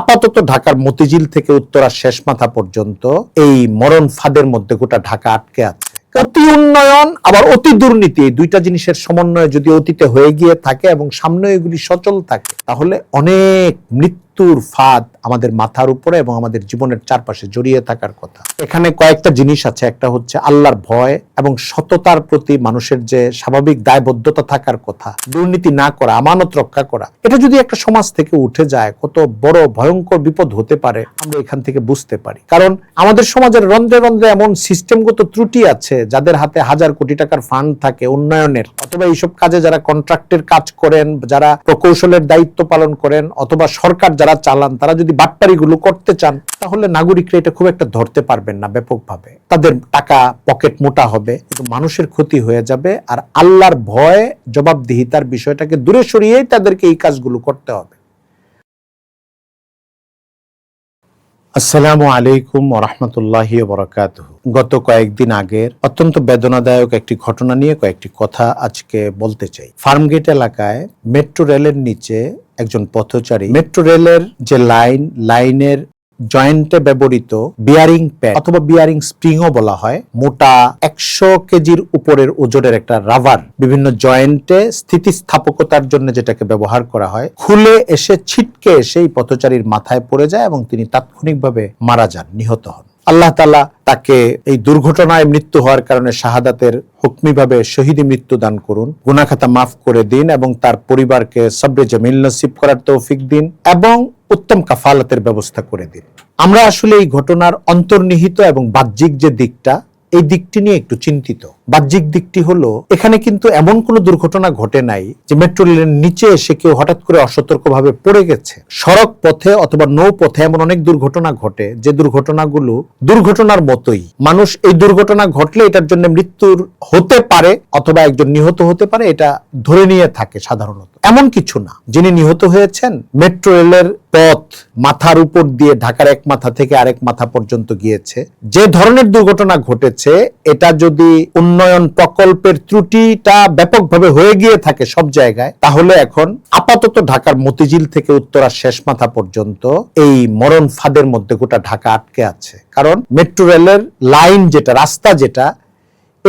আপাতত ঢাকার মতিঝিল থেকে উত্তরার শেষ মাথা পর্যন্ত এই মরণ ফাঁদের মধ্যে গোটা ঢাকা আটকে আছে। অতি উন্নয়ন, আবার অতি দুর্নীতি, এই দুইটা জিনিসের সমন্বয় যদি অতীতে হয়ে গিয়ে থাকে এবং সামনে এগুলি সচল থাকে, তাহলে অনেক মৃত্যুর ফাঁদ আমাদের মাথার উপরে এবং আমাদের জীবনের চারপাশে জড়িয়ে থাকার কথা। এখানে কয়েকটা জিনিস আছে। একটা হচ্ছে আল্লাহর ভয় এবং সততার প্রতি মানুষের যে স্বাভাবিক দায়বদ্ধতা থাকার কথা, দুর্নীতি না করা, আমানত রক্ষা করা। এটা যদি একটা সমাজ থেকে উঠে যায়, কত বড় ভয়ঙ্কর বিপদ হতে পারে, আমরা এখান থেকে বুঝতে পারি। কারণ আমাদের সমাজের রন্ধ্রে রন্ধ্রে এমন সিস্টেমগত ত্রুটি আছে, যাদের হাতে হাজার কোটি টাকার ফান্ড থাকে উন্নয়নের। অথবা এইসব কাজে যারা কন্ট্রাক্টের কাজ করেন, যারা প্রকৌশলের দায়িত্ব পালন করেন, অথবা সরকার যারা চালান, তারা যদি বাটপারিগুলো করতে চান, তাহলে নাগরিকরা এটা খুব একটা ধরতে পারবেন না ব্যাপকভাবে। তাদের টাকা পকেট মোটা হবে, কিন্তু মানুষের ক্ষতি হয়ে যাবে, আর আল্লাহর ভয়, জবাবদিহিতার বিষয়টাকে দূরে সরিয়েই তাদেরকে এই কাজগুলো করতে হবে। আসসালামু আলাইকুম ওরহমতুল্লাহ বরকাত গত কয়েকদিন আগের অত্যন্ত বেদনাদায়ক একটি ঘটনা নিয়ে কয়েকটি কথা আজকে বলতে চাই। ফার্মগেট এলাকায় মেট্রো রেলের নিচে একজন পথচারী, মেট্রো রেলের যে লাইন, লাইনের জয়েন্টে ব্যবহৃত বিয়ারিং প্যাড অথবা বিয়ারিং স্প্রিংও বলা হয়, মোটা একশো কেজির উপরের ওজনের একটা রাবার বিভিন্ন জয়েন্টে স্থিতিস্থাপকতার জন্য যেটাকে ব্যবহার করা হয়, খুলে এসে ছিটকে এসে এই পথচারীর মাথায় পড়ে যায় এবং তিনি তাৎক্ষণিকভাবে মারা যান, নিহত হন। আল্লাহ তালা তাকে এই দুর্ঘটনায় মৃত্যু হওয়ার কারণে শাহাদাতের হুকমিভাবে শহীদি মৃত্যু দান করুন। গুনাখাতা মাফ করে দিন এবং তার পরিবারকে সবরে জমিল নসিব করার তৌফিক দিন এবং উত্তম কাফালতের ব্যবস্থা করে দিন। আমরা আসলে এই ঘটনার অন্তর্নিহিত এবং বাহ্যিক যে দিকটা, এই দিকটি নিয়ে একটু চিন্তিত। বাহ্যিক দিকটি হলো, এখানে কিন্তু এমন কোনো দুর্ঘটনা ঘটে নাই যে মেট্রো রেলের নিচে এসে কেউ হঠাৎ করে অসতর্কভাবে পড়ে গেছে। সড়ক পথে অথবা নৌ পথে এমন অনেক দুর্ঘটনা ঘটে, যে দুর্ঘটনাগুলো দুর্ঘটনার মতোই। মানুষ এই দুর্ঘটনা ঘটলে এটার জন্য মৃত্যুর হতে পারে অথবা একজন নিহত হতে পারে, এটা ধরে নিয়ে থাকে সাধারণত। এমন কিছু না। যিনি নিহত হয়েছেন, মেট্রো রেলের পথ মাথার উপর দিয়ে ঢাকার এক মাথা থেকে আরেক মাথা পর্যন্ত গিয়েছে। যে ধরনের দুর্ঘটনা ঘটেছে, এটা যদি উন্নয়ন প্রকল্পের ত্রুটিটা ব্যাপকভাবে হয়ে গিয়ে থাকে সব জায়গায়, তাহলে এখন আপাতত ঢাকার মতিঝিল থেকে উত্তরার শেষ মাথা পর্যন্ত এই মরণ ফাঁদের মধ্যে গোটা ঢাকা আটকে আছে। কারণ মেট্রো রেলের লাইন যেটা, রাস্তা যেটা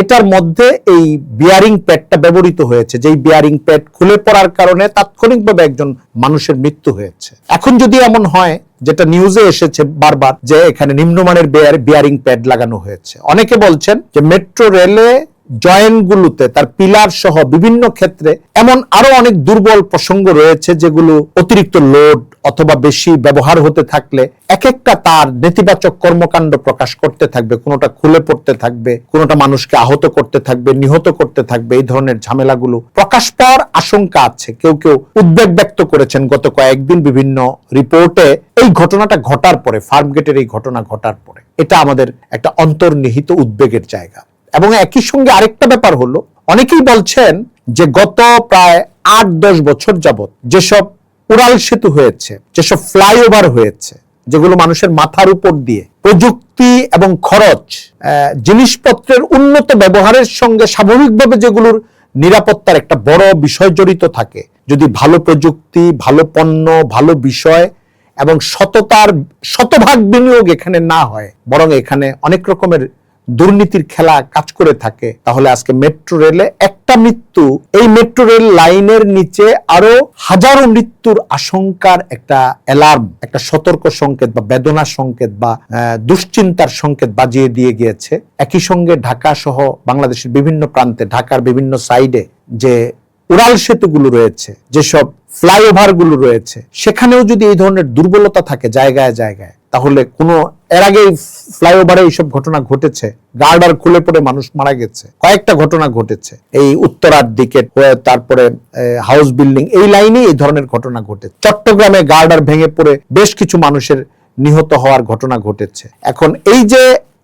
এটার মধ্যে এই বিয়ারিং প্যাডটা ব্যবহৃত হয়েছে। যেই বিয়ারিং প্যাড খুলে পড়ার কারণে তাৎক্ষণিকভাবে একজন মানুষের মৃত্যু হয়েছে। এখন যদি এমন হয়, যেটা নিউজে এসেছে বারবার, যে এখানে নিম্নমানের বিয়ারিং প্যাড লাগানো হয়েছে। অনেকে বলছেন যে মেট্রো রেলে জয়েন্টগুলোতে তার পিলার সহ বিভিন্ন ক্ষেত্রে এমন আরও অনেক দুর্বল প্রসঙ্গ রয়েছে যেগুলো অতিরিক্ত লোড অথবা বেশি ব্যবহার হতে থাকলে এক একটা তার নেতিবাচক কর্মকাণ্ড প্রকাশ করতে থাকবে, কোনোটা খুলে পড়তে থাকবে, কোনোটা মানুষকে আহত করতে থাকবে, নিহত করতে থাকবে, এই ধরনের ঝামেলাগুলো প্রকাশ পাওয়ার আশঙ্কা আছে। কেউ কেউ উদ্বেগ ব্যক্ত করেছেন গত কয়েকদিন বিভিন্ন রিপোর্টে এই ঘটনাটা ঘটার পরে, ফার্মগেটের এই ঘটনা ঘটার পরে। এটা আমাদের একটা অন্তর্নিহিত উদ্বেগের জায়গা। এবং একই সঙ্গে আরেকটা ব্যাপার হলো, অনেকেই বলছেন যে গত প্রায় আট দশ বছর যাবৎ যেসব উড়াল সেতু হয়েছে, যেসব ফ্লাইওভার হয়েছে, যেগুলো মানুষের মাথার উপর দিয়ে প্রযুক্তি এবং খরচ জিনিসপত্রের উন্নত ব্যবহারের সঙ্গে স্বাভাবিকভাবে যেগুলোর নিরাপত্তার একটা বড় বিষয় জড়িত থাকে, যদি ভালো প্রযুক্তি, ভালো পণ্য, ভালো বিষয় এবং সততার, শতভাগ বিনিয়োগ এখানে না হয়, বরং এখানে অনেক রকমের দুর্নীতির খেলা কাজ করে থাকে, তাহলে আজকে মেট্রো রেলে একটা মৃত্যু। এই মেট্রো রেল লাইনের নিচে আরও হাজারো মৃত্যুর আশঙ্কার একটা অ্যালার্ম, একটা সতর্ক সংকেত বা বেদনা সংকেত বা দুশ্চিন্তার সংকেত বাজিয়ে দিয়ে গিয়েছে। একই সঙ্গে ঢাকা সহ বাংলাদেশের বিভিন্ন প্রান্তে, ঢাকার বিভিন্ন সাইডে যে উড়াল সেতুগুলো রয়েছে, যেসব ফ্লাইওভারগুলো রয়েছে, সেখানেও যদি এই ধরনের দুর্বলতা থাকে জায়গায় জায়গায় তাহলে কোনো, এর আগে ফ্লাইওভারে এইসব ঘটনা ঘটেছে। গার্ডার খুলে পড়ে মানুষ মারা গেছে। কয়েকটা ঘটনা ঘটেছে। এই উত্তরার দিকে তারপরে হাউস বিল্ডিং এই লাইনে এই ধরনের ঘটনা ঘটেছে। চট্টগ্রামে গার্ডার ভেঙে পড়ে বেশ কিছু মানুষের নিহত হওয়ার ঘটনা ঘটেছে। এখন এই যে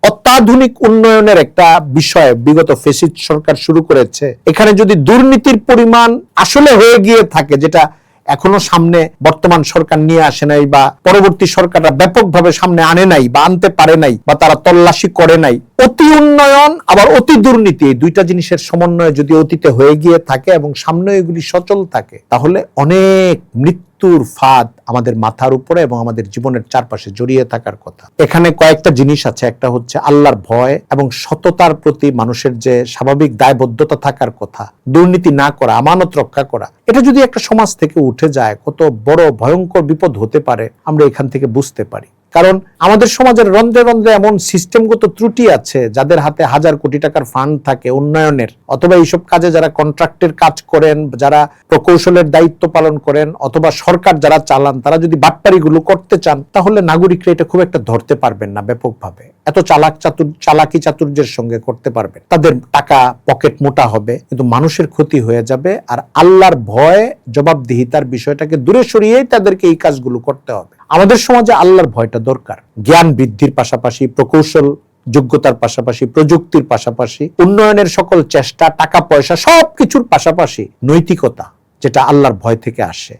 অত্যাধুনিক উন্নয়নের একটা বিষয়, বিগত ফেসিদ সরকার শুরু করেছে, এখানে যদি দুর্নীতির পরিমাণ আসলে হয়ে গিয়ে থাকে, যেটা এখনও সামনে বর্তমান সরকার নিয়ে আসে নাই বা পরবর্তী সরকাররা ব্যাপকভাবে সামনে আনে নাই বা আনতে পারে নাই বা তারা তল্লাশি করে নাই। অতি উন্নয়ন, আবার অতি দুর্নীতি, এই দুইটা জিনিসের সমন্বয় যদি অতীতে হয়ে গিয়ে থাকে এবং সামনে এগুলি সচল থাকে, তাহলে অনেক মৃত্যু মৃত্যুর ফাঁদ আমাদের মাথার উপরে এবং আমাদের জীবনের চারপাশে জড়িয়ে থাকার কথা। এখানে কয়েকটা জিনিস আছে। একটা হচ্ছে আল্লাহর ভয় এবং সততার প্রতি মানুষের যে স্বাভাবিক দায়বদ্ধতা থাকার কথা। দুর্নীতি না করা, আমানত রক্ষা করা। এটা যদি একটা সমাজ থেকে উঠে যায়, কত বড় ভয়ঙ্কর বিপদ হতে পারে, আমরা এখান থেকে বুঝতে পারি। কারণ আমাদের সমাজের রন্ধ্রে রন্ধ্রে এমন সিস্টেমগত ত্রুটি আছে যাদের হাতে হাজার কোটি টাকার ফান্ড থাকে, উন্নয়নের। অথবা এইসব কাজে যারা কন্ট্রাক্টের কাজ করেন, যারা প্রকৌশলের দায়িত্ব পালন করেন, অথবা সরকার যারা চালান, তারা যদি বাটপারিগুলো করতে চান, তাহলে নাগরিকরা এটা খুব একটা ধরতে পারবেন না ব্যাপকভাবে। এত চালাক চাতুর, চালাকি চাতুর্যের সঙ্গে করতে পারবেন। তাদের টাকা পকেট মোটা হবে, কিন্তু মানুষের ক্ষতি হয়ে যাবে, আর আল্লাহর ভয়, জবাবদিহিতার বিষয়টাকে দূরে সরিয়েই তাদেরকে এই কাজগুলো করতে হবে। আমাদের সমাজে আল্লাহর ভয়টা দরকার। জ্ঞান বৃদ্ধির পাশাপাশি, প্রকৌশল যোগ্যতার পাশাপাশি, প্রযুক্তির পাশাপাশি, উন্নয়নের সকল চেষ্টা, টাকা, পয়সা সব কিছুর পাশাপাশি নৈতিকতা, যেটা আল্লাহর ভয় থেকে আসে।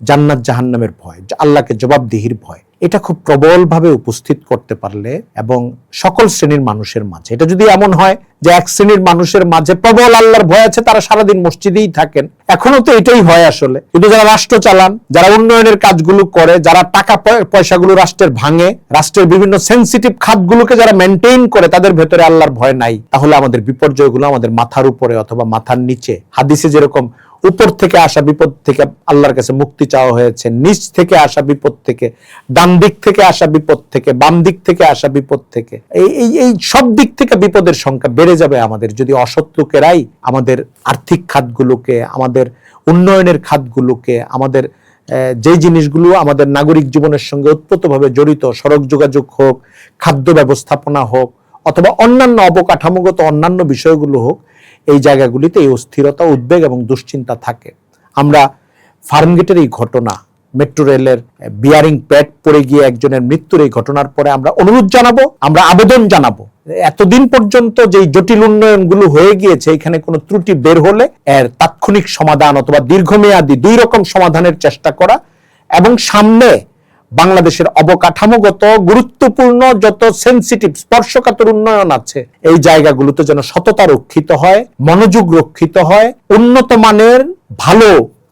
জান্নাত জাহান্নামের ভয়, আল্লাহকে জবাবদিহির ভয়। এটা খুব প্রবলভাবে উপস্থিত করতে পারলে এবং সকল শ্রেণির মানুষের মাঝে, এটা যদি এমন হয় যে এক শ্রেণির মানুষের মাঝে প্রবল আল্লাহর ভয় আছে, তারা সারাদিন মসজিদেই থাকেন। এখনও তো এটাই হয় আসলে। কিন্তু যারা রাষ্ট্র চালান, যারা উন্নয়নের কাজগুলো করে, যারা টাকা পয়- পয়সাগুলো রাষ্ট্রের ভাঙে, রাষ্ট্রের বিভিন্ন সেন্সিটিভ খাতগুলোকে যারা মেনটেন করে, তাদের ভেতরে আল্লাহর ভয় নাই। তাহলে আমাদের বিপর্যয়গুলো আমাদের মাথার উপরে অথবা মাথার নিচে, হাদিসে যেরকম উপর থেকে আসা বিপদ থেকে আল্লাহর কাছে মুক্তি চাওয়া হয়েছে। নিচ থেকে আসা বিপদ থেকে, ডান দিক থেকে আসা বিপদ থেকে, বাম দিক থেকে আসা বিপদ থেকে। এই এই এই সব দিক থেকে বিপদের সংখ্যা বেড়ে যাবে আমাদের। যদি অসৎ লোকেরাই আমাদের আর্থিক খাতগুলোকে, আমাদের উন্নয়নের খাতগুলোকে, আমাদের যে জিনিসগুলো আমাদের নাগরিক জীবনের সঙ্গে ওতপ্রোতভাবে জড়িত, সড়ক যোগাযোগ হোক, খাদ্য ব্যবস্থাপনা হোক, অথবা অন্যান্য অবকাঠামোগত অন্যান্য বিষয়গুলো হোক এই জায়গাগুলিতে এই অস্থিরতা, উদ্বেগ এবং দুশ্চিন্তা থাকে। আমরা ফার্মগেটের এই ঘটনা, মেট্রো রেলের বিয়ারিং প্যাড পড়ে গিয়ে একজনের মৃত্যুর এই ঘটনার পরে আমরা অনুরোধ জানাব, আমরা আবেদন জানাব। এতদিন পর্যন্ত যেই জটিল উন্নয়নগুলো হয়ে গিয়েছে, এখানে কোনো ত্রুটি বের হলে এর তাৎক্ষণিক সমাধান অথবা দীর্ঘমেয়াদী দুই রকম সমাধানের চেষ্টা করা এবং সামনে বাংলাদেশের অবকাঠামোগত গুরুত্বপূর্ণ যত সেন্সিটিভ স্পর্শকাতর উন্নয়ন আছে, এই জায়গাগুলোতে যেন সততা রক্ষিত হয়, মনোযোগ রক্ষিত হয়, উন্নত মানের ভালো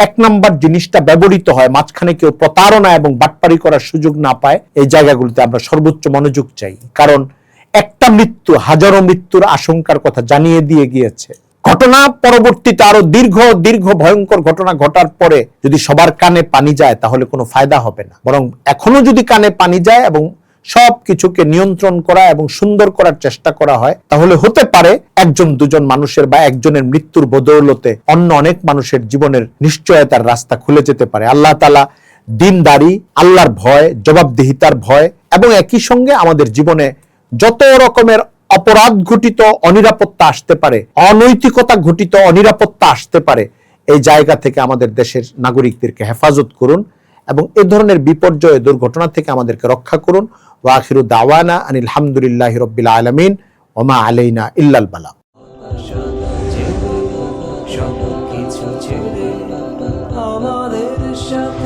এক নাম্বার জিনিসটা ব্যবহৃত হয়, মাঝখানে কেউ প্রতারণা এবং বাটপারি করার সুযোগ না পায়, এই জায়গাগুলোতে আমরা সর্বোচ্চ মনোযোগ চাই। কারণ একটা মৃত্যু, হাজারো মৃত্যুর আশঙ্কার কথা জানিয়ে দিয়ে গিয়েছে। ঘটনা পরবর্তীতে আরও দীর্ঘ দীর্ঘ ভয়ঙ্কর ঘটনা ঘটার পরে যদি সবার কানে পানি যায়, তাহলে কোনো ফায়দা হবে না। বরং এখনও যদি কানে পানি যায় এবং সব কিছুকে নিয়ন্ত্রণ করা এবং সুন্দর করার চেষ্টা করা হয়, তাহলে হতে পারে একজন, দুজন মানুষের বা একজনের মৃত্যুর বদৌলতে অন্য অনেক মানুষের জীবনের নিশ্চয়তার রাস্তা খুলে যেতে পারে। আল্লাহ তালা দিনদারি, আল্লাহর ভয়, জবাবদিহিতার ভয় এবং একই সঙ্গে আমাদের জীবনে যত রকমের অপরাধ ঘটিত অনিরাপত্তা আসতে পারে, অনৈতিকতা ঘটিত অনিরাপত্তা আসতে পারে, এই জায়গা থেকে আমাদের দেশের নাগরিকদেরকে হেফাজত করুন এবং এ ধরনের বিপর্যয় দুর্ঘটনা থেকে আমাদেরকে রক্ষা করুন। ওয়াখিরু দাওয়ানা আনিল হামদুলিল্লাহ রব্বিল আলমিন ওমা আলাইনা ইল্লাল বালা। আমাদের সাথে